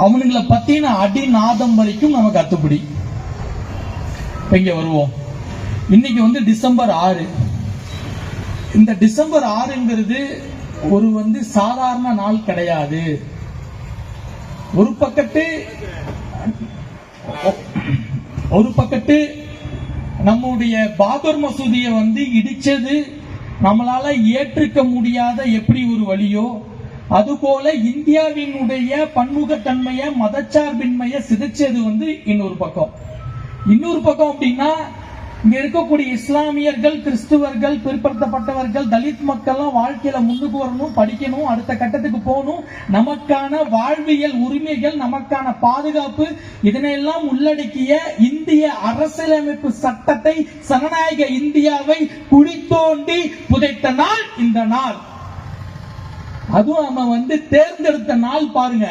அவனுங்களை பத்தின அடிநாதம் வரைக்கும் நமக்கு அத்துப்படி இங்க வருவோம். இன்னைக்கு வந்து டிசம்பர் ஆறு. இந்த டிசம்பர் ஆறுங்கிறது ஒரு வந்து சாதாரண நாள் கிடையாது. ஒரு பக்கத்து ஒரு பக்கத்து நம்முடைய பாபர் மசூதியை வந்து இடிச்சது நம்மளால ஏற்றுக்க முடியாத எப்படி ஒரு வழியோ அதுபோல இந்தியாவினுடைய பன்முகத்தன்மைய மதச்சார்பின்மைய சிதைச்சது வந்து இன்னொரு பக்கம். இன்னொரு பக்கம் அப்படின்னா இங்க இருக்கக்கூடிய இஸ்லாமியர்கள் கிறிஸ்துவர்கள் பிற்படுத்தப்பட்டவர்கள் தலித் மக்கள்லாம் வாழ்க்கையில முன்னுக்கு வரணும் படிக்கணும் அடுத்த கட்டத்துக்கு போகணும். நமக்கான வாழ்வியல் உரிமைகள் நமக்கான பாதுகாப்பு இதனையெல்லாம் உள்ளடக்கிய இந்திய அரசியலமைப்பு சட்டத்தை சனநாயக இந்தியாவை குழி தோண்டி புதைத்த நாள் இந்த நாள். அதுவும் நம்ம வந்து தேர்ந்தெடுத்த நாள் பாருங்க.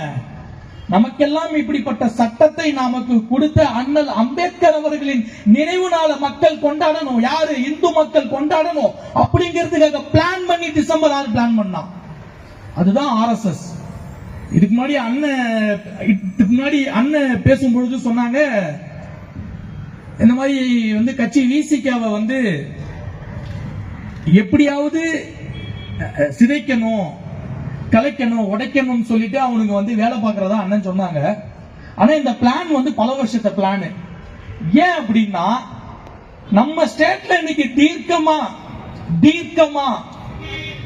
நமக்கெல்லாம் இப்படிப்பட்ட சட்டத்தை நமக்கு கொடுத்த அண்ணல் அம்பேத்கர் அவர்களின் நினைவு நாள மக்கள் கொண்டாடணும். யாரு? இந்து மக்கள் கொண்டாடணும். அப்படிங்கிறதுக்காக பிளான் பண்ணி டிசம்பர் ஆறு பிளான் பண்ணான் அதுதான் ஆர்எஸ்எஸ் இதுக்கு முன்னாடி அண்ணன் இதுக்கு முன்னாடி அண்ணன் பேசும் பொழுது சொன்னாங்க இந்த மாதிரி வந்து கட்சி விசிகாவை வந்து எப்படியாவது சிதைக்கணும். கலைக்கணும் உடைக்கணும்னு சொல்லிட்டு அவனுங்க வந்து வேலை பார்க்கறதா அண்ணன் சொன்னாங்க. ஆனா இந்த பிளான் வந்து பல வருஷத்த பிளான் ஏன் அப்படின்னா நம்ம ஸ்டேட்ல இன்னைக்கு தீர்க்கமா? தீர்க்கமா?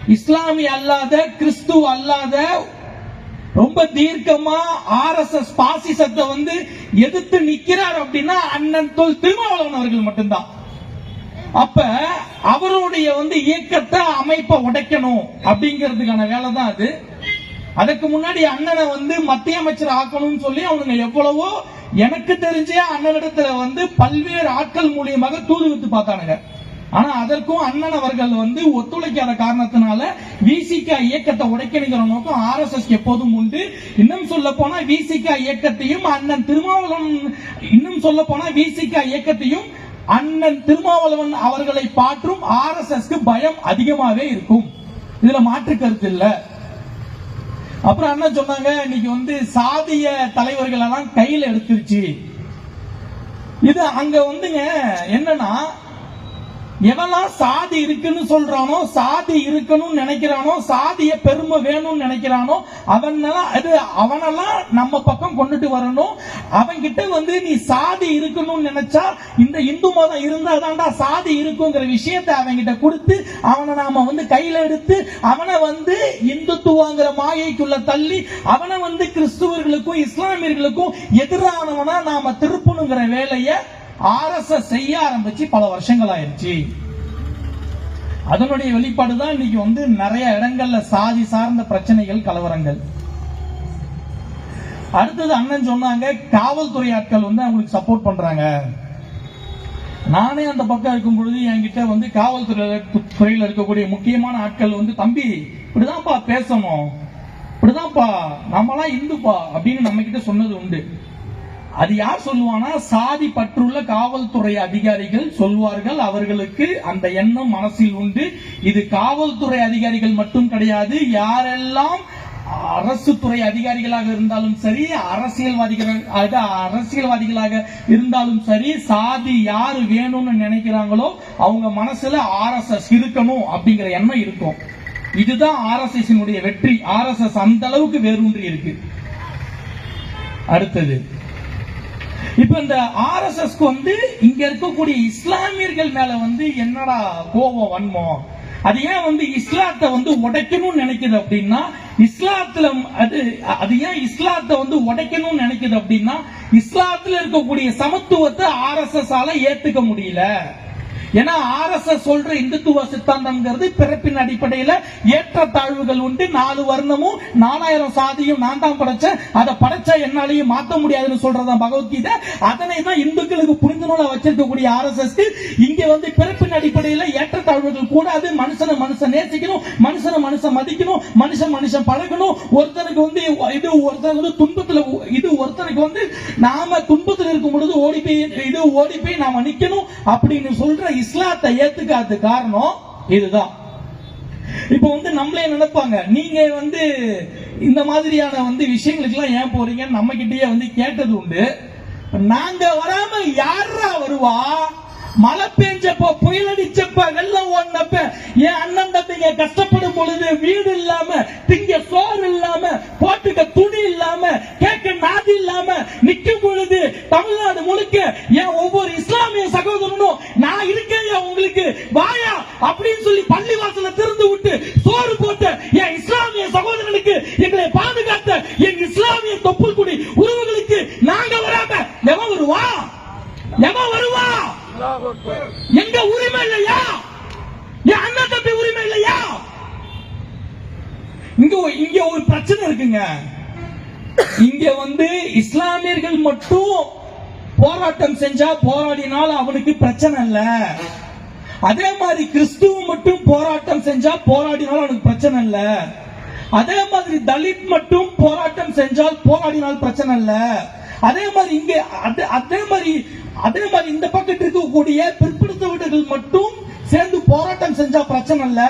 இஸ்லாமிய அல்லாத கிறிஸ்துவ அல்லாத ரொம்ப தீர்க்கமா? ஆர்எஸ்எஸ் பாசிசத்தை வந்து எதிர்த்து நிக்கிறார் அப்படின்னா அண்ணன் தோல் திருமாவளவன் அவர்கள் மட்டும்தான். அப்ப அவருடைய வந்து இயக்கத்தை அமைப்பை உடைக்கணும் அப்படிங்கிறதுக்கான வேலை தான் அது. அதுக்கு முன்னாடி அண்ணனை வந்து மத்திய அமைச்சர் ஆக்கணும்னு சொல்லி அவனுங்க எவ்வளவோ எனக்கு தெரிஞ்சே அண்ணனிடத்துல வந்து பல்வேறு ஆட்கள் மூலியமாக தூது வித்து பார்த்தானுங்க. ஆனா அதற்கும் அண்ணன் அவர்கள் வந்து ஒத்துழைக்காத காரணத்தினால விசிக இயக்கத்தை உடைக்கணுங்கிற நோக்கம் ஆர்எஸ்எஸ் எப்போதும் உண்டு. இன்னும் சொல்ல போனா விசிக இயக்கத்தையும் அண்ணன் திருமாவளவன் இன்னும் சொல்ல போனா விசிக இயக்கத்தையும் அண்ணன் திருமாவளவன் அவர்களை பாற்றும் ஆர்எஸ்எஸ்க்கு பயம் அதிகமாவே இருக்கும். இதுல மாற்று கருத்து இல்ல. அப்புறம் அண்ணன் சொன்னாங்க இன்னைக்கு வந்து சாதிய தலைவர்கள் எல்லாம் கையில எடுத்துருச்சு. இது அங்க வந்துங்க என்னன்னா எவெல்லாம் சாதி இருக்குன்னு சொல்றானோ சாதி இருக்கணும்னு நினைக்கிறானோ சாதிய பெருமை வேணும்னு நினைக்கிறானோ அவனெல்லாம் அது அவனெல்லாம் நம்ம பக்கம் கொண்டுட்டு வரணும். அவன் கிட்ட வந்து நீ சாதி இருக்கணும்னு நினைச்சா இந்த இந்து மதம் இருந்தாதான்டா சாதி இருக்குங்கிற விஷயத்தை அவன்கிட்ட கொடுத்து அவனை நாம வந்து கையில எடுத்து அவனை வந்து இந்துத்துவங்கிற மாயைக்குள்ள தள்ளி அவனை வந்து கிறிஸ்துவர்களுக்கும் இஸ்லாமியர்களுக்கும் எதிரானவனா நாம திருப்பணுங்கிற வேலையை ஆர்எஸ்எஸ் செய்ய ஆரம்பிச்சு பல வருஷங்கள் ஆயிருச்சு அதனுடைய வெளிப்பாடு தான் இன்னைக்கு வந்து நிறைய இடங்கள்ல சாதி சார்ந்த பிரச்சனைகள் கலவரங்கள். அடுத்தது அண்ணன் சொன்னாங்க காவல்துறை ஆட்கள் வந்து அவங்களுக்கு சப்போர்ட் பண்றாங்க. நானே அந்த பக்கம் இருக்கும் பொழுது என்கிட்ட வந்து காவல்துறை துறையில் இருக்கக்கூடிய முக்கியமான ஆட்கள் வந்து தம்பி இப்படிதான்ப்பா பேசணும். இப்படிதான்ப்பா நம்மளாம் இந்துப்பா அப்படின்னு நம்ம கிட்ட சொன்னது உண்டு. அது யார் சொல்லுவானா சாதி பற்றுள்ள காவல்துறை அதிகாரிகள் சொல்வார்கள் அவர்களுக்கு அந்த எண்ணம் மனசில் உண்டு. இது காவல்துறை அதிகாரிகள் மட்டும் கிடையாது யாரெல்லாம் அரசு துறை அதிகாரிகளாக இருந்தாலும் சரி அரசியல்வாதிகளாக அரசியல்வாதிகளாக இருந்தாலும் சரி சாதி யாரு வேணும்னு நினைக்கிறாங்களோ அவங்க மனசுல ஆர்எஸ்எஸ் இருக்கணும் அப்படிங்கிற எண்ணம் இருக்கும். இதுதான் ஆர்எஸ்எஸ் வெற்றி. ஆர்எஸ்எஸ் அந்த அளவுக்கு வேரூன்றி இருக்கு. அடுத்தது இப்ப இந்த ஆர்எஸ்எஸ்க்கு வந்து இங்க இருக்கக்கூடிய இஸ்லாமியர்கள் மேல வந்து என்னடா கோபம் வன்மம்? அது ஏன் வந்து இஸ்லாத்தை வந்து உடைக்கணும்னு நினைக்குது அப்படின்னா இஸ்லாத்துல அது அது ஏன் இஸ்லாத்தை வந்து உடைக்கணும்னு நினைக்குது அப்படின்னா இஸ்லாத்துல இருக்கக்கூடிய சமத்துவத்தை ஆர்எஸ்எஸ் ஆல ஏத்துக்க முடியல. ஏன்னா ஆர்எஸ்எஸ் சொல்ற இந்துத்துவ சித்தாந்தம்ங்கிறது பிறப்பின் அடிப்படையில ஏற்றத்தாழ்வுகள் உண்டு. நாலு வர்ணமும் நாலாயிரம் சாதியும் நான் தான் படைச்சேன். அதை படைச்சா என்னாலையும் மாத்த முடியாதுன்னு சொல்றதான் பகவத்கீதை. அதனை தான் இந்துக்களுக்கு புரிந்து நூலா வச்சிருக்கக்கூடிய ஆர்எஸ்எஸ் இங்க வந்து பிறப்பின் அடிப்படையில ஏற்றத்தாழ்வுகள் கூடாது. மனுஷனை மனுஷன் நேசிக்கணும் மனுஷனை மனுஷன் மதிக்கணும் மனுஷன் மனுஷன் பழகணும். ஒருத்தனுக்கு வந்து இது ஒருத்தனுக்கு வந்து துன்பத்துல இது ஒருத்தனுக்கு வந்து நாம துன்பத்தில் இருக்கும் பொழுது ஓடி போய் இது ஓடி போய் நாம நிக்கணும் அப்படின்னு சொல்ற இஸ்லாத்தை ஏத்துக்காத காரணம் இதுதான். இப்போ வந்து நம்மளே நினைப்பாங்க நீங்க வந்து இந்த மாதிரியான வந்து விஷயங்களுக்கு எல்லாம் ஏன் போறீங்கன்னு நம்ம கிட்டயே வந்து கேட்டது உண்டு. நாங்க வராம யாரா வருவா? மழை பெஞ்சப்போ புயல் அடிச்சப்ப வெள்ளம் ஓடினப்ப என் அண்ணன் தம்பிங்க கஷ்டப்படும் பொழுது வீடு இல்லாம திங்க சோறு இல்லாம போட்டுக்க துணி இல்லாம கேட்க நாதி இல்லாம நிக்கும் பொழுது தமிழ்நாடு முழுக்க என் ஒவ்வொரு இஸ்லாமிய சகோதரனும் நான் இருக்கேன் உங்களுக்கு வாயா அப்படின்னு சொல்லி பள்ளிவாசல திறந்து விட்டு சோறு போட்ட என் இஸ்லாமிய சகோதரனுக்கு எங்களை பாதுகாத்த என் இஸ்லாமிய தொப்புள் குடி உறவுகளுக்கு நாங்க வராம எவன் வருவா எவன் வருவா எங்க உரிமை இல்லையா? என் அண்ணன் தம்பி உரிமை இல்லையா? இங்க இங்க ஒரு பிரச்சனை இருக்குங்க. இங்க வந்து இஸ்லாமியர்கள் மட்டும் போராட்டம் செஞ்சா போராடினால் அவனுக்கு பிரச்சனை இல்ல. அதே மாதிரி கிறிஸ்துவ மட்டும் போராட்டம் செஞ்சா போராடினால் அவனுக்கு பிரச்சனை இல்ல. அதே மாதிரி தலித் மட்டும் போராட்டம் செஞ்சால் போராடினால் பிரச்சனை இல்ல. அதே மாதிரி இங்க அதே- அதே மாதிரி அதே மாதிரி இந்த பக்கத்து இருக்கக்கூடிய பிற்படுத்தவர்கள் மட்டும் சேர்ந்து போராட்டம் செஞ்சா பிரச்சனை இல்ல.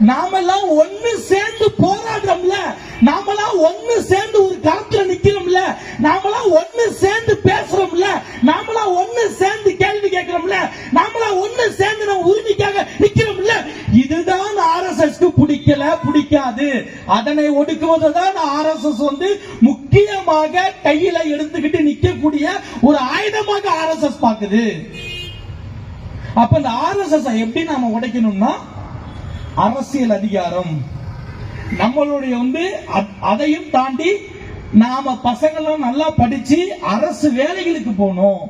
நாமெல்லாம் ஒண்ணு சேர்ந்து போராடுறோம்ல. நாமெல்லாம் ஒண்ணு சேர்ந்து ஒரு களத்துல நிக்கிறோம்ல. நாமெல்லாம் ஒண்ணு சேர்ந்து பேசுறோம்ல. நாமெல்லாம் ஒண்ணு சேர்ந்து கேள்வி கேட்கிறோம்ல. நாமெல்லாம் ஒண்ணு சேர்ந்து நம்ம உரிமைக்காக நிக்கிறோம்ல. இதுதான் ஆர்எஸ்எஸ் பிடிக்கல பிடிக்காது. அதனை ஒடுக்குவதுதான் ஆர்எஸ்எஸ் வந்து முக்கியமாக கையில எடுத்துக்கிட்டு நிக்கக்கூடிய ஒரு ஆயுதமாக ஆர்எஸ்எஸ் பாக்குது அப்ப இந்த ஆர்எஸ்எஸ் எப்படி நாம உடைக்கணும்னா அரசியல் அதிகாரம். நம்மளுடைய வந்து அதையும் தாண்டி நாம பசங்களாம் நல்லா படிச்சு அரசு வேலைகளுக்கு போகணும்.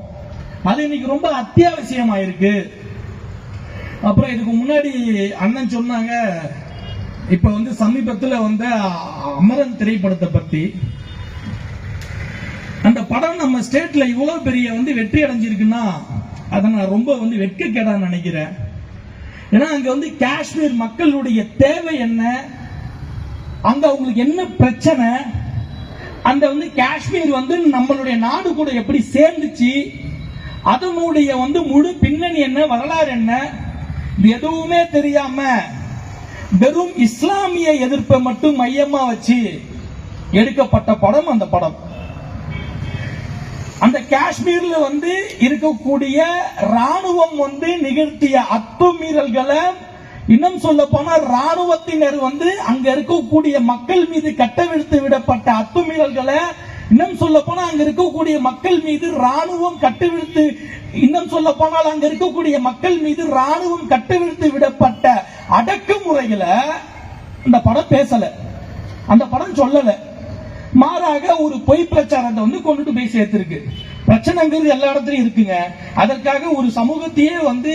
அது இன்னைக்கு ரொம்ப அத்தியாவசியமா இருக்கு அப்புறம் இதுக்கு முன்னாடி அண்ணன் சொன்னாங்க இப்ப வந்து சமீபத்துல வந்த அமரன் திரைப்படத்தை பத்தி. அந்த படம் நம்ம ஸ்டேட்ல இவ்வளவு பெரிய வந்து வெற்றி அடைஞ்சிருக்குன்னா அதை நான் ரொம்ப வந்து வெட்கக்கேடா நினைக்கிறேன். ஏன்னா அங்க வந்து காஷ்மீர் மக்களுடைய தேவை என்ன? அங்க அவங்களுக்கு என்ன பிரச்சனை? அந்த வந்து காஷ்மீர் வந்து நம்மளுடைய நாடு கூட எப்படி சேர்ந்துச்சு? அதனுடைய வந்து முழு பின்னணி என்ன? வரலாறு என்ன? எதுவுமே தெரியாம வெறும் இஸ்லாமிய எதிர்ப்பை மட்டும் மையமா வச்சு எடுக்கப்பட்ட படம் அந்த படம். அந்த காஷ்மீர்ல வந்து இருக்கக்கூடிய ராணுவம் வந்து நிகழ்த்திய அத்துமீறல்களை இன்னும் சொல்ல போனா ராணுவத்தினர் வந்து அங்க இருக்கக்கூடிய மக்கள் மீது கட்டவிழ்த்து விடப்பட்ட அத்துமீறல்களை இன்னும் சொல்ல போனா அங்க இருக்கக்கூடிய மக்கள் மீது ராணுவம் கட்டவிழ்த்து இன்னும் சொல்ல போனால் அங்க இருக்கக்கூடிய மக்கள் மீது ராணுவம் கட்டவிழ்த்து விடப்பட்ட அடக்குமுறைகளை இந்த படம் பேசல. அந்த படம் சொல்லலை. மாறாக ஒரு பொய் பிரச்சாரத்தை வந்து கொண்டுட்டு போய் சேர்த்திருக்கு. பிரச்சனைங்கிறது எல்லா இடத்துலயும் இருக்குங்க. அதற்காக ஒரு சமூகத்தையே வந்து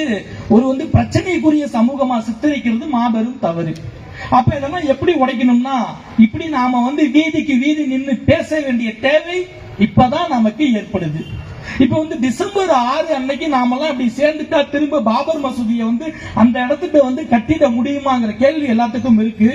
ஒரு வந்து பிரச்சனைக்குரிய சமூகமா சித்தரிக்கிறது மாபெரும் தவறு. அப்ப இதெல்லாம் எப்படி உடைக்கணும்னா இப்படி நாம வந்து வீதிக்கு வீதி நின்னு பேச வேண்டிய தேவை இப்பதான் நமக்கு ஏற்படுது. இப்ப வந்து டிசம்பர் ஆறு அன்னைக்கு நாமெல்லாம் அப்படி சேர்ந்துட்டா திரும்ப பாபர் மசூதியை வந்து அந்த இடத்துக்கு வந்து கட்டிட முடியுமாங்கிற கேள்வி எல்லாத்துக்கும் இருக்கு.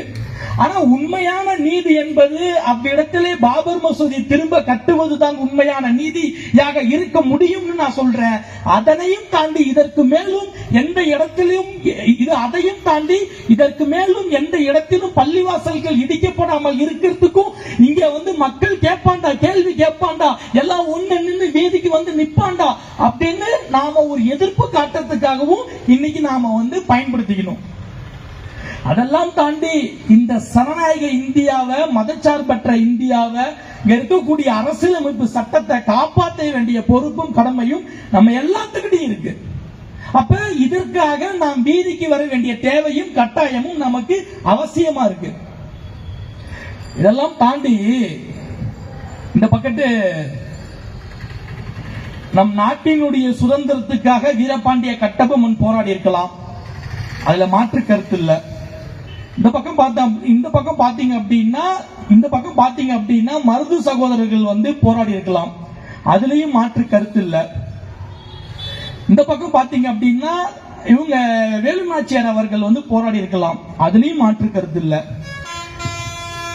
ஆனா உண்மையான நீதி என்பது அவ்விடத்திலே பாபர் மசூதி திரும்ப கட்டுவதுதான் உண்மையான நீதியாக இருக்க முடியும்னு நான் சொல்றேன். அதனையும் தாண்டி இதற்கு மேலும் எந்த இடத்திலும் இது அதையும் தாண்டி இதற்கு மேலும் எந்த இடத்திலும் பள்ளிவாசல்கள் இடிக்கப்படாமல் இருக்கிறதுக்கும் இங்க வந்து மக்கள் கேட்பாண்டா கேள்வி கேட்பாண்டா எல்லாம் ஒண்ணு நின்று வீதிக்கு வந்து நிப்பாண்டா அப்படின்னு நாம ஒரு எதிர்ப்பு காட்டுறதுக்காகவும் இன்னைக்கு நாம வந்து பயன்படுத்திக்கணும். அதெல்லாம் தாண்டி இந்த சனநாயக இந்தியாவை மதச்சார்பற்ற இந்தியாவை இருக்கக்கூடிய அரசியலமைப்பு சட்டத்தை காப்பாற்ற வேண்டிய பொறுப்பும் கடமையும் நம்ம எல்லாத்துக்கிட்டையும் இருக்கு. அப்ப இதற்காக நாம் வீதிக்கு வர வேண்டிய தேவையும் கட்டாயமும் நமக்கு அவசியமா இருக்கு. இதெல்லாம் தாண்டி இந்த பக்கத்து நம் நாட்டினுடைய சுதந்திரத்துக்காக வீரபாண்டிய கட்டபொம்மன் போராடி இருக்கலாம். அதுல மாற்று கருத்து இல்ல. இந்த பக்கம் பார்த்தா இந்த பக்கம் பாத்தீங்க அப்படின்னா இந்த பக்கம் பாத்தீங்க அப்படின்னா மருது சகோதரர்கள் வந்து போராடி இருக்கலாம். அதுலயும் மாற்று கருத்து இல்ல. இந்த பக்கம் பாத்தீங்க அப்படின்னா இவங்க வேலுநாச்சியார் அவர்கள் வந்து போராடி இருக்கலாம். அதுலயும் மாற்று கருத்து இல்லை.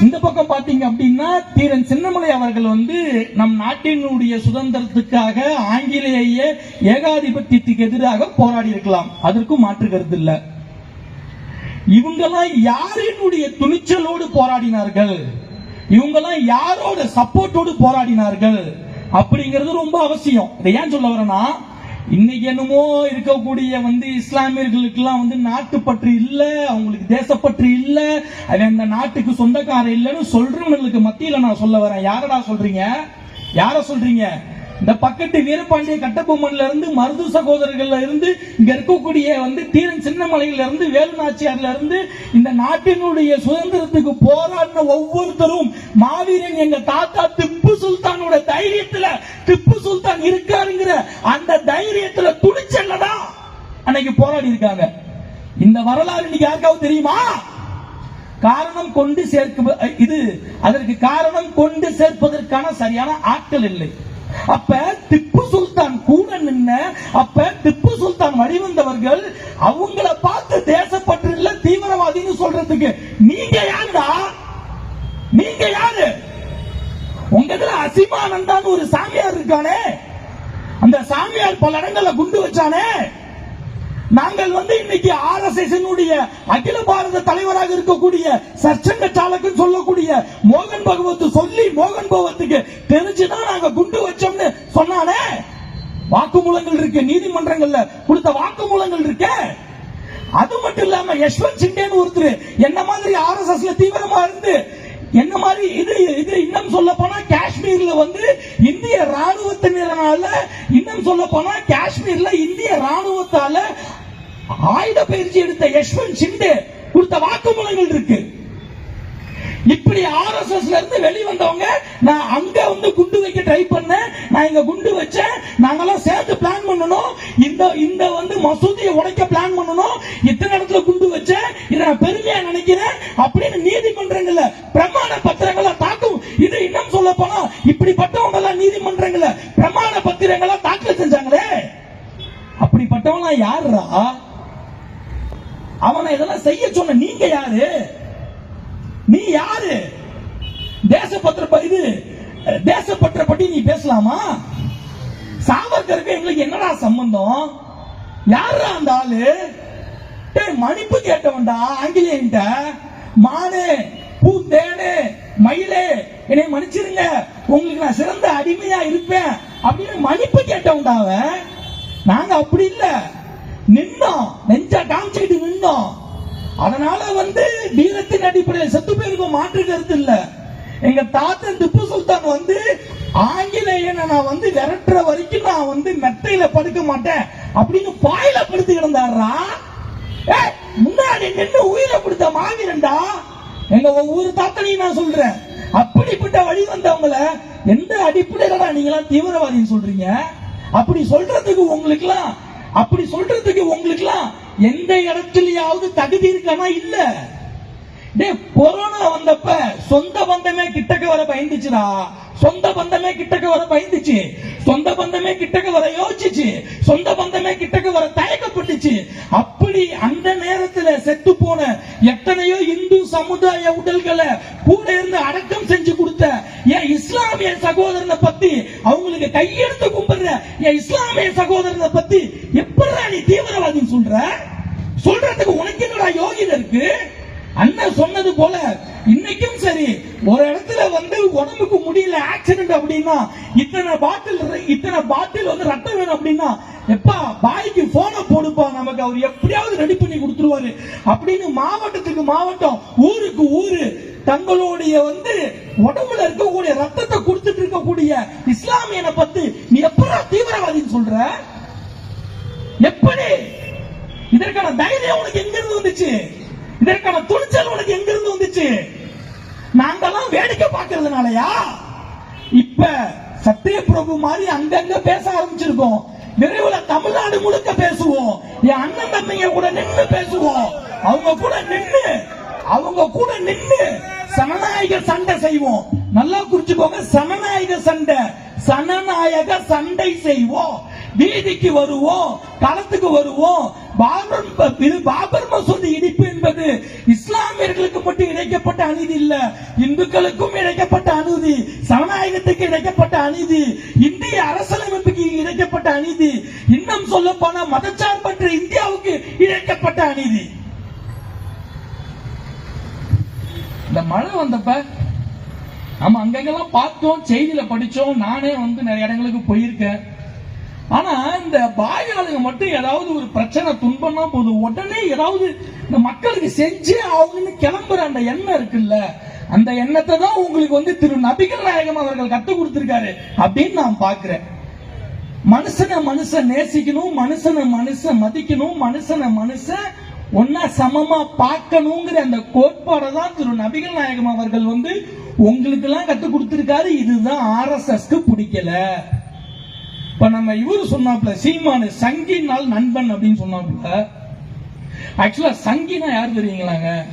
இந்த பக்கம் பாத்தீங்க அப்படின்னா தீரன் சின்னமலை அவர்கள் வந்து நம் நாட்டினுடைய சுதந்திரத்துக்காக ஆங்கிலேய ஏகாதிபத்தியத்துக்கு எதிராக போராடி இருக்கலாம். அதற்கும் மாற்று கருத்து இல்ல. இவங்கெல்லாம் யாரினுடைய துணிச்சலோடு போராடினார்கள்? இவங்கெல்லாம் யாரோட சப்போர்ட்டோடு போராடினார்கள்? அப்படிங்கிறது ரொம்ப அவசியம். இதை ஏன் சொல்ல வரேன்னா இன்னைக்கு என்னமோ இருக்கக்கூடிய வந்து இஸ்லாமியர்களுக்கெல்லாம் வந்து நாட்டுப்பற்று இல்லை அவங்களுக்கு தேசப்பற்று இல்லை. அவன் அந்த நாட்டுக்கு சொந்தக்காரன் இல்லைன்னு சொல்றவங்களுக்கு மத்தியில நான் சொல்ல வரேன். யாரடா சொல்றீங்க? யார சொல்றீங்க? இந்த பக்கத்து வீரபாண்டிய கட்டபொம்மன்ல இருந்து மருது சகோதரர்கள்ல இருந்து இங்க இருக்கக்கூடிய வந்து தீரன் சின்னமலையில இருந்து வேலுநாச்சியார்ல இருந்து இந்த நாட்டினுடைய சுதந்திரத்துக்கு போராடின ஒவ்வொருத்தரும் மாவீரன் எங்க தாத்தா திப்பு சுல்தானோட தைரியத்துல திப்பு சுல்தான் இருக்காருங்கிற அந்த தைரியத்துல துணிச்சல்லதான் அன்னைக்கு போராடி இருக்காங்க. இந்த வரலாறு இன்னைக்கு யாருக்காவது தெரியுமா? காரணம் கொண்டு சேர்க்க இது அதற்கு காரணம் கொண்டு சேர்ப்பதற்கான சரியான ஆட்கள் இல்லை. அப்ப திப்பு சுல்தான் கூட நின்ன அப்ப திப்பு சுல்தான் வழிவந்தவர்கள் அவங்கள பார்த்து தேசப்பற்று இல்ல தீவிரவாதின்னு சொல்றதுக்கு. நீங்க யாருடா? நீங்க யாரு? உங்க இதுல அசிமானந்தான்னு ஒரு சாமியார் இருக்கானே. அந்த சாமியார் பல இடங்கள்ல குண்டு வச்சானே. நாங்கள் வந்து இன்னைக்கு ஆர் எஸ் எஸ் அகில பாரத தலைவராக இருக்கக்கூடிய சச்சங்க சாலக்கு சொல்லக்கூடிய மோகன் பகவத் சொல்லி மோகன் பகவத்துக்கு தெரிஞ்சுதான் நாங்க குண்டு வச்சோம்னு சொன்னானே? வாக்குமூலங்கள் இருக்கு நீதிமன்றங்கள்ல கொடுத்த வாக்குமூலங்கள் இருக்கு? அது மட்டும் இல்லாம யஷ்வந்த் சிண்டேன்னு ஒருத்தர் என்ன மாதிரி ஆர் எஸ் எஸ்ல தீவிரமா இருந்து என்ன மாதிரி இது இது இன்னும் சொல்ல போனா காஷ்மீர்ல வந்து இந்திய ராணுவத்தினரால இன்னும் சொல்ல போனா காஷ்மீர்ல இந்திய ராணுவத்தால ஆயுத பயிற்சி எடுத்த யஷ்வந்த் சிண்டே கொடுத்த வாக்குமூலங்கள் இருக்கு. இப்படி ஆர்எஸ்எஸ்ல இருந்து வெளிவந்தவங்க நான் அங்க வந்து குண்டு வைக்க ட்ரை பண்ணேன். நான் இங்க குண்டு வச்சேன். நாங்கெல்லாம் சேர்ந்து பிளான் பண்ணணும். இந்த இந்த வந்து மசூதியை உடைக்க பிளான் பண்ணணும். இத்தனை இடத்துல குண்டு வச்சேன். இதை நான் பெருமையா நினைக்கிறேன். அப்படின்னு நீதிமன்றங்கள்ல பிரமாண பத்திரங்களை தாக்கும். இது இன்னும் சொல்ல போனா இப்படிப்பட்டவங்க எல்லாம் நீதிமன்றங்கள்ல பிரமாண பத்திரங்களை தாக்கல் செஞ்சாங்களே. அப்படிப்பட்டவங்க யாருடா அவனை இதெல்லாம் செய்ய சொன்ன நீங்க யாரு? நீ யாரு? தேசப்பத்திர இது தேசப்பற்ற பற்றி நீ பேசலாமா? சாவர்கருக்கு எங்களுக்கு என்னடா சம்பந்தம்? யாரா அந்த ஆளு? மன்னிப்பு கேட்டவன்டா ஆங்கிலேயன்ட்ட. மானே பூந்தேனே மயிலே என்னை மன்னிச்சிருங்க. உங்களுக்கு நான் சிறந்த அடிமையா இருப்பேன் அப்படின்னு மன்னிப்பு கேட்டவன்டாவ நாங்க அப்படி இல்லை. நின்னோம். நெஞ்ச காமிச்சுக்கிட்டு நின்னோம். அதனால வந்து வீரத்தின் அடிப்படையில் செத்து போயிருக்கோம் மாற்று கருத்து இல்ல. எங்க தாத்தன் திப்பு சுல்தான் வந்து ஆங்கிலேயனை நான் வந்து விரட்டுற வரைக்கும் நான் வந்து மெத்தையில படுக்க மாட்டேன். அப்படின்னு பாயில படுத்து கிடந்தாரா? முன்னாடி நின்று உயிரை கொடுத்த மாவீரன்டா? எங்க ஒவ்வொரு தாத்தனையும் நான் சொல்றேன். அப்படிப்பட்ட வழி வந்தவங்கள எந்த அடிப்படையில நீங்க தீவிரவாதின்னு சொல்றீங்க? அப்படி சொல்றதுக்கு உங்களுக்குலாம் அப்படி சொல்றதுக்கு உங்களுக்குலாம் எந்த இடத்துலயாவது தகுதி இருக்கானா? இல்ல. டேய் கொரோனா வந்தப்ப சொந்த பந்தமே கிட்டக்க வர பயந்துச்சுடா. சொந்த பந்தமே கிட்டக்க வர பயந்துச்சு. சொந்த பந்தமே கிட்டக்க வர யோசிச்சு சொந்த பந்தமே கிட்டக்க வர தயக்கப்பட்டுச்சு. அப்படி அந்த நேரத்துல செத்து போன எத்தனையோ இந்து சமுதாய உடல்களை கூட இருந்து அடக்கம் செஞ்சு கொடுத்த என் இஸ்லாமிய சகோதரனை பத்தி அவங்களுக்கு கையெடுத்து கும்பிடுற என் இஸ்லாமிய சகோதரனை பத்தி எப்படிடா நீ தீவிரவாதின்னு சொல்ற? சொல்றதுக்கு உனக்கு என்னடா யோகிதம் இருக்கு? அண்ணன் சொன்னது போல இன்னைக்கும் சரி. ஒரு இடத்துல வந்து உடம்புக்கு முடியல ஆக்சிடென்ட் அப்படின்னா இத்தனை பாட்டில் இத்தனை பாட்டில் வந்து ரத்தம் வேணும் அப்படின்னா எப்பா பாய்க்கு போனை போடுப்பா நமக்கு அவர் எப்படியாவது ரெடி பண்ணி கொடுத்துருவாரு. அப்படின்னு மாவட்டத்துக்கு மாவட்டம் ஊருக்கு ஊரு தங்களுடைய வந்து உடம்புல இருக்கக்கூடிய ரத்தத்தை கொடுத்துட்டு இருக்கக்கூடிய இஸ்லாமியனை பத்தி நீ எப்படா தீவிரவாதின்னு சொல்ற? எப்படி? இதற்கான தைரியம் உனக்கு எங்க இருந்து வந்துச்சு? இதற்கான துணிச்சல் உனக்கு எங்க இருந்து வந்துச்சு? நாங்கெல்லாம் வேடிக்கை பார்க்கறதுனாலயா? இப்ப சத்யபிரபு மாதிரி அங்கங்க பேச ஆரம்பிச்சிருக்கோம். விரைவில் தமிழ்நாடு முழுக்க பேசுவோம். என் அண்ணன் தம்பிங்க கூட நின்னு பேசுவோம். அவங்க கூட நின்னு அவங்க கூட நின்னு சனநாயக சண்டை செய்வோம். நல்லா குறிச்சுக்கோங்க சனநாயக சண்டை. சனநாயக சண்டை செய்வோம். வீதிக்கு வருவோம் களத்துக்கு வருவோம் பாபர் இது பாபர் மசூதி இடிப்பு என்பது இஸ்லாமியர்களுக்கு மட்டும் இணைக்கப்பட்ட அநீதி இல்ல. இந்துக்களுக்கும் இணைக்கப்பட்ட அநீதி சனநாயகத்துக்கு இணைக்கப்பட்ட அநீதி இந்திய அரசியலமைப்புக்கு இணைக்கப்பட்ட அநீதி இன்னும் சொல்ல போனா மதச்சார்பற்ற இந்தியாவுக்கு இணைக்கப்பட்ட அநீதி. இந்த மழை வந்தப்ப நம்ம அங்கங்கெல்லாம் பார்த்தோம் செய்தியில படிச்சோம். நானே வந்து நிறைய இடங்களுக்கு போயிருக்கேன். ஆனா இந்த பாய் மட்டும் ஏதாவது ஒரு பிரச்சனை துன்பம்னா போதும். உடனே ஏதாவது இந்த மக்களுக்கு செஞ்சே ஆகுன்னு கிளம்புற அந்த எண்ணம் இருக்குல்ல? அந்த எண்ணத்தை தான் உங்களுக்கு வந்து திரு நபிகள் நாயகம் அவர்கள் கற்றுக் கொடுத்திருக்காரு அப்படின்னு நான் பாக்குறேன் மனுஷனை மனுஷன் நேசிக்கணும் மனுஷனை மனுஷன் மதிக்கணும் மனுஷனை மனுஷன் ஒன்னா சமமா பார்க்கணுங்கிற அந்த கோட்பாடை தான் திரு நபிகள் நாயகம் அவர்கள் வந்து உங்களுக்கு எல்லாம் கத்து கொடுத்திருக்காரு. இதுதான் ஆர்எஸ்எஸ்க்கு பிடிக்கல. இப்ப நம்ம இவரு சொன்னாப்ல சீமானு சங்கினால் நண்பன் அப்படின்னு சொன்னாப்ல ஆக்சுவலா சங்கினா யார் தெரியுங்களாங்க?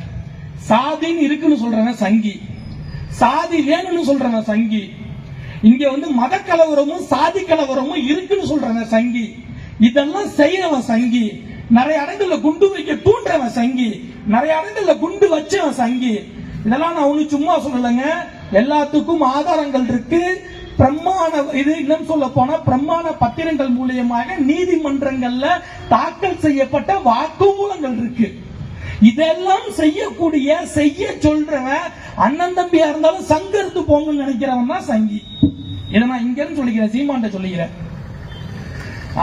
சாதின்னு இருக்குன்னு சொல்றவன் சங்கி. சாதி வேணும்னு சொல்றவன் சங்கி. இங்க வந்து மத கலவரமும் சாதி கலவரமும் இருக்குன்னு சொல்றவன் சங்கி. இதெல்லாம் செய்யறவன் சங்கி. நிறைய இடங்கள்ல குண்டு வைக்க தூண்டுறவன் சங்கி. நிறைய இடங்கள்ல குண்டு வச்சவன் சங்கி. இதெல்லாம் நான் ஒண்ணு சும்மா சொல்லலைங்க. எல்லாத்துக்கும் ஆதாரங்கள் இருக்கு. பிரமாண இது இன்னும் சொல்ல போனா பிரமாண பத்திரங்கள் மூலியமாக நீதிமன்றங்கள்ல தாக்கல் செய்யப்பட்ட வாக்குமூலங்கள் இருக்கு. இதெல்லாம் செய்யக்கூடிய செய்ய சொல்றவன் அண்ணன் தம்பியா இருந்தாலும் சங்கருந்து போங்கன்னு நினைக்கிறவன் தான் சங்கி. இதை நான் இங்கன்னு சொல்லிக்கிறேன் சீமான்ட்ட சொல்லிக்கிறேன்.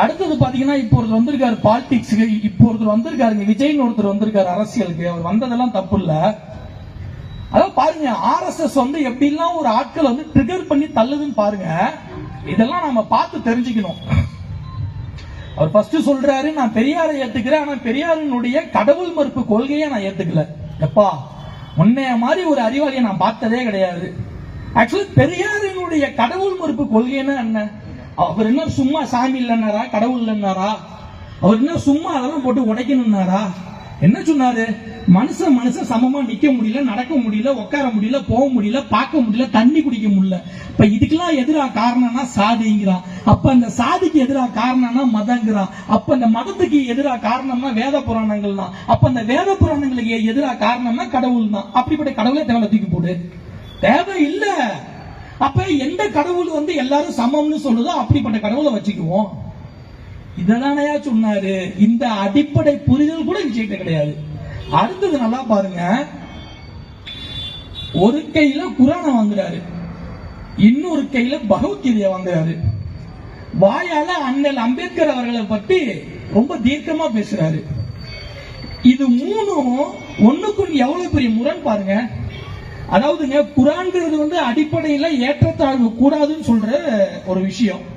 அடுத்தது பாத்தீங்கன்னா இப்போ ஒருத்தர் வந்திருக்காரு பாலிடிக்ஸுக்கு இப்போ ஒருத்தர் வந்திருக்காருங்க விஜய்னு ஒருத்தர் வந்திருக்காரு அரசியலுக்கு. அவர் வந்ததெல்லாம் தப்பு இல்ல. அதான் பாருங்க ஆர்எஸ்எஸ் வந்து எப்படிலாம் ஒரு ஆட்களை வந்து ட்ரிகர் பண்ணி தள்ளுதுன்னு பாருங்க. இதெல்லாம் நம்ம பார்த்து தெரிஞ்சுக்கணும். அவர் ஃபர்ஸ்ட் சொல்றாரு நான் பெரியாரை ஏத்துக்கிறேன் ஆனா பெரியாரினுடைய கடவுள் மறுப்பு கொள்கையை நான் ஏத்துக்கல. எப்பா முன்னைய மாதிரி ஒரு அறிவாளியை நான் பார்த்ததே கிடையாது. ஆக்சுவலி பெரியாரினுடைய கடவுள் மறுப்பு கொள்கைன்னா என்ன? அவர் என்ன சும்மா சாமி இல்லைன்னாரா? கடவுள் இல்லைன்னாரா? அவர் என்ன சும்மா அதெல்லாம் போட்டு உடைக்கணும்னாரா? என்ன சொன்னாரு? மனுஷன் மனுஷன் சமமா நிக்க முடியல நடக்க முடியல உட்கார முடியல போக முடியல பார்க்க முடியல தண்ணி குடிக்க முடியல. இப்ப இதுக்கெல்லாம் எதிராக காரணம்னா சாதிங்கிறான் அப்ப அந்த சாதிக்கு எதிராக காரணம்னா மதங்கிறான் அப்ப அந்த மதத்துக்கு எதிராக காரணம்னா வேத புராணங்கள் தான். அப்ப அந்த வேத புராணங்களுக்கு எதிராக காரணம்னா கடவுள் தான். அப்படிப்பட்ட கடவுளை தேவை தூக்கி போடு? தேவை இல்ல. அப்ப எந்த கடவுள் வந்து எல்லாரும் சமம்னு சொல்லுதோ அப்படிப்பட்ட கடவுளை வச்சுக்குவோம். இதனாலயா சொன்னாரு. இந்த அடிப்படை புரிதல் கூட விஷயத்த கிடையாது. அடுத்தது நல்லா பாருங்க. ஒரு கையில குரான வாங்குறாரு. இன்னொரு கையில பகவத்கீதையை வாங்குறாரு. வாயால அண்ணல் அம்பேத்கர் அவர்களை பத்தி ரொம்ப தீர்க்கமா பேசுறாரு. இது மூணும் ஒண்ணுக்கும் எவ்வளவு பெரிய முரண் பாருங்க. அதாவதுங்க குரான்ங்கிறது வந்து அடிப்படையில ஏற்றத்தாழ்வு கூடாதுன்னு சொல்ற ஒரு விஷயம்.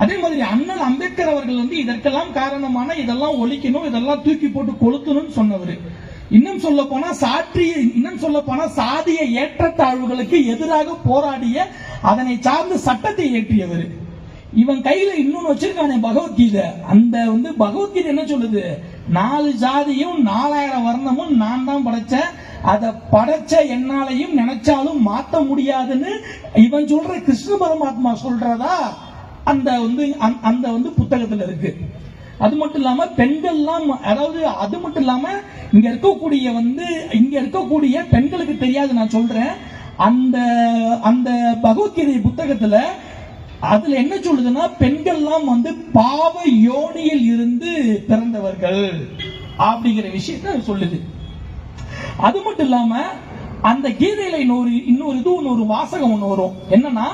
அதே மாதிரி அண்ணல் அம்பேத்கர் அவர்கள் வந்து இதற்கெல்லாம் காரணமான இதெல்லாம் ஒழிக்கணும் இதெல்லாம் தூக்கி போட்டு கொளுத்தணும்னு சொன்னவர். இன்னும் சொல்ல போனா சாற்றிய இன்னும் சொல்ல போனா சாதிய ஏற்றத்தாழ்வுகளுக்கு எதிராக போராடிய அதனை சார்ந்து சட்டத்தை இயற்றியவர். இவன் கையில இன்னொன்னு வச்சிருக்கானே பகவத்கீதை. அந்த வந்து பகவத்கீதை என்ன சொல்லுது? நாலு ஜாதியும் நாலாயிரம் வர்ணமும் நான் தான் படைச்சேன் அதை படைச்ச என்னாலையும் நினைச்சாலும் மாத்த முடியாதுன்னு இவன் சொல்ற கிருஷ்ண பரமாத்மா சொல்றதா? அந்த வந்து அந்த- அந்த வந்து புத்தகத்துல இருக்கு. அது மட்டும் இல்லாம பெண்கள்லாம் அதாவது அது மட்டும் இல்லாம இங்க இருக்கக்கூடிய வந்து இங்க இருக்கக்கூடிய பெண்களுக்கு தெரியாது நான் சொல்றேன். அந்த அந்த பகவத்கீதை புத்தகத்துல அதுல என்ன சொல்லுதுன்னா பெண்கள்லாம் வந்து பாவ யோனியில் இருந்து பிறந்தவர்கள் அப்படிங்கிற விஷயத்த அது சொல்லுது. அது மட்டும் இல்லாம அந்த கீதையில இன்னொரு இன்னொரு இது இன்னொரு வாசகம் ஒண்ணு வரும். என்னன்னா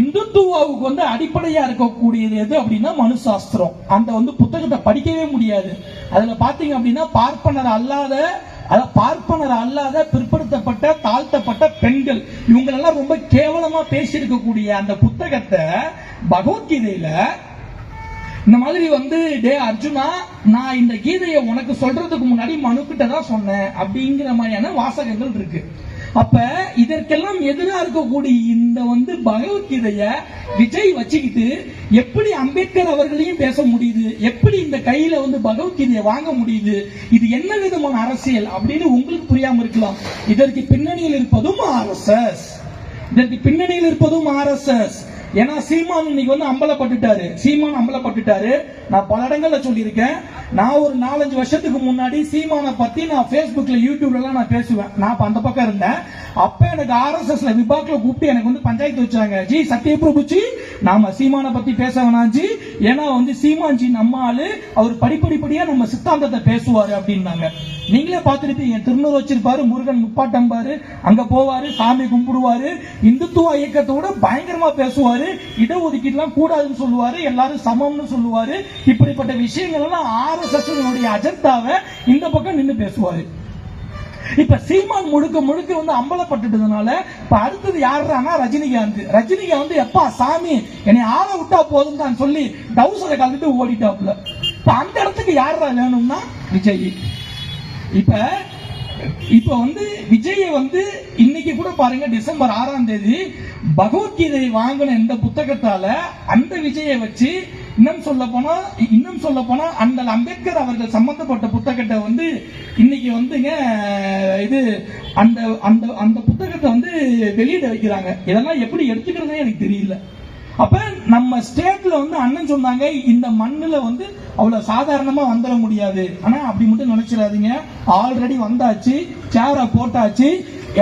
இந்துத்துவாவுக்கு வந்து அடிப்படையா இருக்கக்கூடியது எது அப்படின்னா மனுசாஸ்திரம். அந்த வந்து புத்தகத்தை படிக்கவே முடியாது. அதுல பாத்தீங்க அப்படின்னா பார்ப்பனர் அல்லாத அதாவது பார்ப்பனர் அல்லாத பிற்படுத்தப்பட்ட தாழ்த்தப்பட்ட பெண்கள். இவங்களெல்லாம் ரொம்ப கேவலமா பேசியிருக்கக்கூடிய அந்த புத்தகத்தை பகவத்கீதையில இந்த மாதிரி வந்து டே அர்ஜுனா நான் இந்த கீதையை உனக்கு சொல்றதுக்கு முன்னாடி மனுக்கிட்ட தான் சொன்னேன் அப்படிங்கிற மாதிரியான வாசகங்கள் இருக்கு. அப்ப இதற்கெல்லாம் எதிரா இருக்கக்கூடிய இந்த வந்து பகவத்கீதைய விஜய் வச்சுக்கிட்டு எப்படி அம்பேத்கர் அவர்களையும் பேச முடியுது? எப்படி இந்த கையில வந்து பகவத்கீதையை வாங்க முடியுது? இது என்ன விதமான அரசியல் அப்படின்னு உங்களுக்கு புரியாம இருக்கலாம். இதற்கு பின்னணியில் இருப்பதும் ஆர்எஸ்எஸ் இதற்கு பின்னணியில் இருப்பதும் ஆர்எஸ்எஸ் ஏன்னா சீமான் இன்னைக்கு வந்து அம்பலப்பட்டுட்டாரு. சீமான் அம்பலப்பட்டுட்டாரு. நான் பல இடங்கள்ல சொல்லியிருக்கேன். நான் ஒரு நாலஞ்சு வருஷத்துக்கு முன்னாடி சீமானை பத்தி நான் Facebookல யூடியூப்லலாம் நான் பேசுவேன். நான் அந்த பக்கம் இருந்தேன். அப்ப எனக்கு ஆர்எஸ்எஸ்ல விபாக்ல கூப்பிட்டு எனக்கு வந்து பஞ்சாயத்து வச்சாங்க. ஜி சத்யபிரபுஜி நாம சீமானை பத்தி பேச வேணாம் ஜி. ஏன்னா வந்து சீமான் ஜி நம்ம ஆளு. அவர் படிப்படிப்படியா நம்ம சித்தாந்தத்தை பேசுவாரு அப்படின்னாங்க. நீங்களே பார்த்திருப்பீங்க. திருநூறு வச்சிருப்பாரு முருகன் முப்பாட்டம்பாரு. அங்க போவாரு சாமி கும்பிடுவாரு. இந்துத்துவ இயக்கத்தோட பயங்கரமா பேசுவாரு. சொல்லுவாரு இடஒதுக்கீடுலாம் கூடாதுன்னு சொல்லுவாரு எல்லாரும் சமம்னு சொல்லுவாரு. இப்படிப்பட்ட விஷயங்கள் எல்லாம் ஆர் எஸ் எஸ் அஜெண்டாவை இந்த பக்கம் நின்று பேசுவாரு. இப்ப சீமான் முழுக்க முழுக்க வந்து அம்பலப்பட்டுட்டதுனால இப்ப அடுத்தது யாருறானா ரஜினிகாந்த். ரஜினிகாந்த் எப்பா சாமி என்னை ஆள விட்டா போதும் தான் சொல்லி டவுசரை கலந்துட்டு ஓடிட்டாப்ல இப்ப அந்த இடத்துக்கு யாரா வேணும்னா விஜய். இப்ப இப்ப வந்து விஜய வந்து இன்னைக்கு கூட பாருங்க டிசம்பர் ஆறாம் தேதி பகவத்கீதை வாங்கின இந்த புத்தகத்தால அந்த விஜயை வச்சு இன்னும் சொல்ல போனா இன்னும் சொல்ல போனா அந்த அம்பேத்கர் அவர்கள் சம்பந்தப்பட்ட புத்தகத்தை வந்து இன்னைக்கு வந்துங்க இது அந்த அந்த அந்த புத்தகத்தை வந்து வெளியிட வைக்கிறாங்க. இதெல்லாம் எப்படி எடுத்துக்கிறதே எனக்கு தெரியல. அப்ப நம்ம ஸ்டேட்ல வந்து அண்ணன் சொன்னாங்க இந்த மண்ணுல வந்து அவ்வளவு சாதாரணமா வந்துட முடியாது. ஆனா அப்படி மட்டும் நினைச்சிடாதீங்க. ஆல்ரெடி வந்தாச்சு சேரை போட்டாச்சு.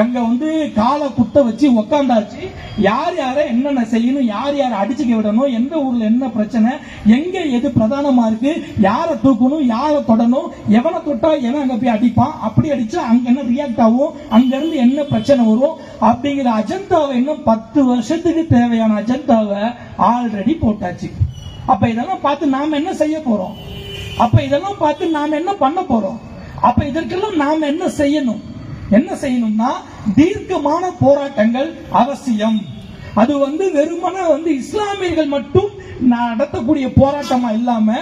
எங்க வந்து காலை குத்த வச்சு உக்காந்தாச்சு. யார் யாரை என்னென்ன செய்யணும் யார் யாரை அடிச்சுக்க விடணும் எந்த ஊர்ல என்ன பிரச்சனை எங்க எது பிரதானமா இருக்கு யாரை தூக்கணும் யாரை தொடணும் எவனை தொட்டா எவன் அங்க போய் அடிப்பான் அப்படி அடிச்சா அங்க என்ன ரியாக்ட் ஆகும் அங்க இருந்து என்ன பிரச்சனை வரும் அப்படிங்கிற அஜெண்டாவை இன்னும் பத்து வருஷத்துக்கு தேவையான அஜந்தாவை ஆல்ரெடி போட்டாச்சு. அப்ப இதெல்லாம் பார்த்து நாம என்ன செய்ய போறோம்? அப்ப இதெல்லாம் பார்த்து நாம என்ன பண்ண போறோம்? அப்ப இதற்கெல்லாம் நாம என்ன செய்யணும்? என்ன செய்யணும்னா தீர்க்கமான போராட்டங்கள் அவசியம். அது வந்து வெறுமன வந்து இஸ்லாமியர்கள் மட்டும் நடத்தக்கூடிய போராட்டமா இல்லாம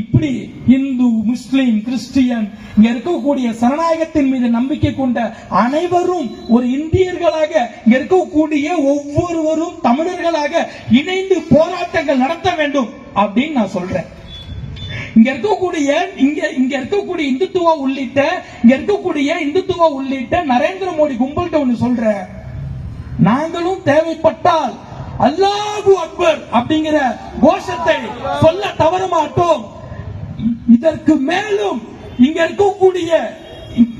இப்படி இந்து முஸ்லீம் கிறிஸ்டியன் இங்க இருக்கக்கூடிய சனநாயகத்தின் மீது நம்பிக்கை கொண்ட அனைவரும் ஒரு இந்தியர்களாக இங்க இருக்கக்கூடிய ஒவ்வொருவரும் தமிழர்களாக இணைந்து போராட்டங்கள் நடத்த வேண்டும் அப்படின்னு நான் சொல்றேன். இங்க இருக்கக்கூடிய இங்க இங்க இருக்கக்கூடிய இந்துத்துவ உள்ளிட்ட இங்க இருக்கக்கூடிய இந்துத்துவ உள்ளிட்ட நரேந்திர மோடி கும்பல்கிட்ட ஒண்ணு சொல்றேன் நாங்களும் தேவைப்பட்டால் அல்லாஹு அக்பர் அப்படிங்கிற கோஷத்தை சொல்ல தவற மாட்டோம். இதற்கு மேலும் இங்க இருக்கக்கூடிய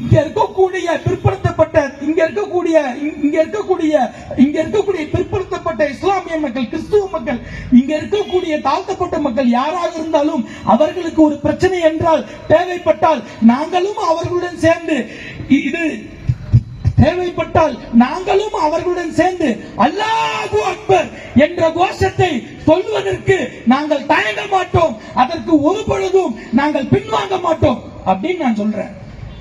இங்க இருக்கக்கூடிய பிற்படுத்தப்பட்ட இங்க இருக்கக்கூடிய இங்க- இங்க இருக்கக்கூடிய இங்க இருக்கக்கூடிய பிற்படுத்தப்பட்ட இஸ்லாமிய மக்கள் கிறிஸ்துவ மக்கள் இங்க இருக்கக்கூடிய தாழ்த்தப்பட்ட மக்கள் யாராக இருந்தாலும் அவர்களுக்கு ஒரு பிரச்சனை என்றால் தேவைப்பட்டால் நாங்களும் அவர்களுடன் சேர்ந்து இது தேவைப்பட்டால் நாங்களும் அவர்களுடன் சேர்ந்து அல்லாஹு அக்பர் என்ற கோஷத்தை சொல்வதற்கு நாங்கள் தயங்க மாட்டோம். அதற்கு ஒரு பொழுதும் நாங்கள் பின்வாங்க மாட்டோம். அப்படின்னு நான் சொல்றேன்.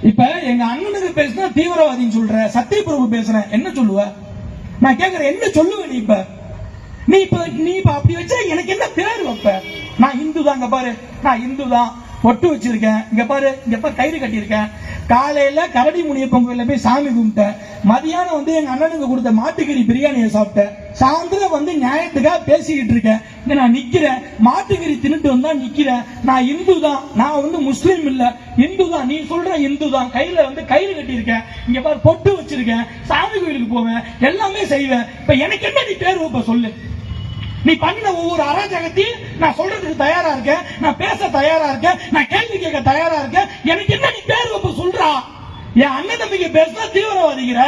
இப்ப எங்க அண்ணனுக்கு பேசினா தீவிரவாதின்னு சொல்ற சத்தியபிரபு பேசுறேன் என்ன சொல்லுவ? நான் கேக்குறேன் என்ன சொல்லுவ நீ இப்ப? நீ இப்ப நீ இப்ப அப்படி வச்சா எனக்கு என்ன பேர் வைப்ப? நான் இந்து தான் இங்க பாரு. நான் இந்து தான் பொட்டு வச்சிருக்கேன். இங்க பாரு இங்க பாரு கயிறு கட்டியிருக்கேன். காலையில கரடி முனியப்பன் கோயில போய் சாமி கும்பிட்டேன் மதியானம் வந்து எங்க அண்ணனுக்கு கொடுத்த மாட்டுக்கறி பிரியாணியை சாப்பிட்டேன் சாயந்தரம் வந்து நியாயத்துக்காக பேசிக்கிட்டு இருக்கேன். இங்க நான் நிக்கிறேன். மாட்டுக்கறி தின்னுட்டு வந்தா நிக்கிறேன். நான் இந்து தான். நான் வந்து முஸ்லீம் இல்ல. இந்து தான். நீ சொல்ற இந்து தான். கையில வந்து கயிறு கட்டியிருக்கேன். இங்க பாரு பொட்டு வச்சிருக்கேன். சாமி கோயிலுக்கு போவேன். எல்லாமே செய்வேன். இப்ப எனக்கு என்ன நீ பேர் வைப்ப சொல்லு. நீ பண்ணின ஒவ்வொரு அராஜகத்தையும் நான் சொல்றதுக்கு தயாரா இருக்கேன் நான் பேச தயாரா இருக்கேன் நான் கேள்வி கேட்க தயாரா இருக்கேன் எனக்கு என்ன நீ பேர் வைப்ப சொல்றா? என் அண்ணன் தம்பிக்கு பேசுனா தீவிரவாதிகிற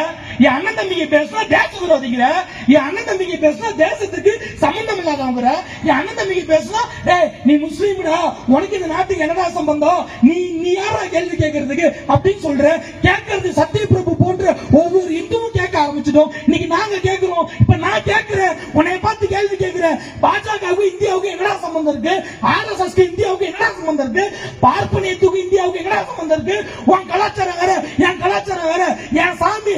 என் அண்ணன் தம்பிக்கு பேசுனா தேச விரோதிகிற என் அண்ணன் தம்பிக்கு பேசுனா தேசத்துக்கு சம்பந்தம் இல்லாதவங்கிற? என் அண்ணன் தம்பிக்கு பேசுனா ஏய் நீ முஸ்லீம்டா உனக்கு இந்த நாட்டுக்கு என்னடா சம்பந்தம்? நீ நீ யாரா கேள்வி கேட்கறதுக்கு அப்படின்னு சொல்ற கேட்கறது சத்யபிரபு போன்ற ஒவ்வொரு இந்துவும் கேட்க ஆரம்பிச்சிட்டோம் இன்னைக்கு நாங்க கேட்கிறோம் இப்ப நான் கேட்கிறேன் உன்னை பார்த்து கேள்வி கேட்கிறேன் பாஜகவுக்கு இந்தியாவுக்கு என்னடா சம்பந்தம் இருக்கு? ஆர்எஸ்எஸ்க்கு இந்தியாவுக்கு என்னடா சம்பந்தம் இருக்கு? பார்ப்பனியத்துக்கு இந்தியாவுக்கு என்னடா சம்பந்தம் இருக்கு? உன் கலாச்சாரம் வேற என் கலாச்சாரம் வேற. என் சாமி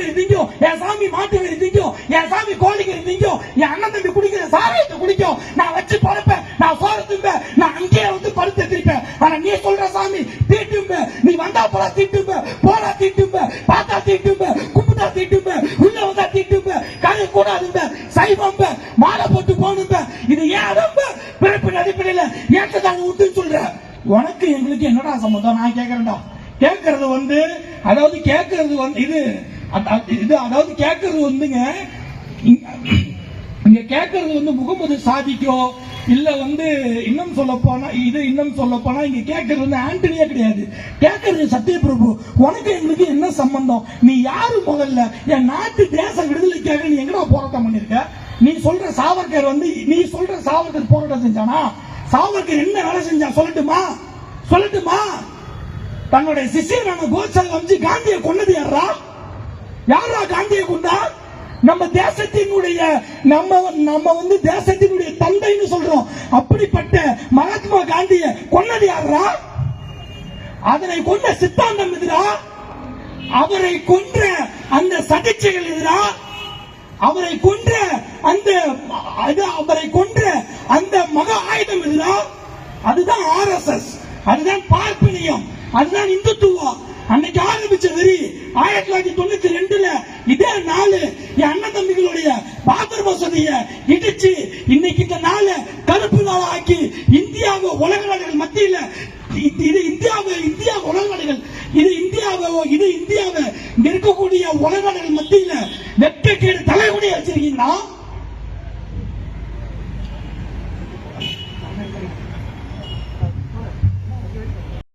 ஆட்டுக்கறி திங்கும் என் சாமி மாட்டுக்கறி திங்கும் என் சாமி கோழிக்கறி திங்கும் என் அண்ணன் தம்பி குடிக்கிற சாராயத்தை குடிக்கும் நான் வச்சு பழப்பேன் நான் சோறு திம்பேன். நான் அங்கேயே வந்து படுத்து திருப்பேன் ஆனா நீ சொல்ற சாமி தீட்டும்ப நீ வந்தா போல தீட்டும்ப போனா தீட்டும்ப பார்த்தா தீட்டும்ப கும்பிட்டா தீட்டும்ப உள்ள வந்தா தீட்டும்ப கதை கூடாதும்ப சைவம்ப மாலை போட்டு போகணும்ப இது ஏன் அதம்ப பிறப்பின் அடிப்படையில ஏற்றதாங்க விட்டுன்னு சொல்ற? உனக்கு எங்களுக்கு என்னடா சம்மந்தம் நான் கேட்கறேன்டா கேட்கறது வந்து அதாவது கேட்கறது வந்து இது இது அதாவது கேட்கறது வந்துங்க. இங்க- கேட்கறது வந்து முகமது சாதிக்கோ இல்ல வந்து இன்னும் சொல்ல போனா இது இன்னும் சொல்ல போனா இங்க கேட்கறது வந்து ஆண்டனியா கிடையாது. கேட்கறது சத்யபிரபு உனக்கு எங்களுக்கு என்ன சம்பந்தம்? நீ யாரு முதல்ல? என் நாட்டு தேச விடுதலைக்காக நீ எங்கடா போராட்டம் பண்ணிருக்க? நீ சொல்ற சாவர்கர் வந்து நீ சொல்ற சாவர்கர் போராட்டம் செஞ்சானா? சாவர்கர் என்ன வேலை செஞ்சா? சொல்லட்டுமா? சொல்லட்டுமா? தன்னுடைய சிஷியரான கோச்சல் வந்து காந்தியை கொன்னது யாரா யாரா காந்தியை கொண்டா? நம்ம தேசத்தினுடைய நம்ம நம்ம வந்து தேசத்தினுடைய தந்தைன்னு சொல்றோம். அப்படிப்பட்ட மகாத்மா காந்தியை கொன்னது யாரா அதனை கொண்ட சித்தாந்தம் எதிரா? அவரை கொன்ற அந்த சதிச்சைகள் எதிரா? அவரை கொன்ற அந்த அவரை கொன்ற அந்த மக ஆயுதம் எதிரா? அதுதான் ஆர்எஸ்எஸ் அதுதான் பார்ப்பனியம். அதுதான் இந்துத்துவம். அன்னைக்கு ஆரம்பிச்ச வெறி ஆயிரத்தி தொள்ளாயிரத்தி தொண்ணூத்தி ரெண்டுல இதே நாள் என் அண்ணன் தம்பிகளுடைய பாபர் வசதிய இடிச்சு இன்னைக்கு இந்த நாளை கருப்பு நாள் ஆக்கி இந்தியாவை உலக நாடுகள் மத்தியில இது இந்தியாவை இந்தியா உலக நாடுகள் இது இந்தியாவை இது இந்தியாவை இருக்கக்கூடிய உலக நாடுகள் மத்தியில வெட்கக்கேடு தலைகுடி வச்சிருக்கீங்கன்னா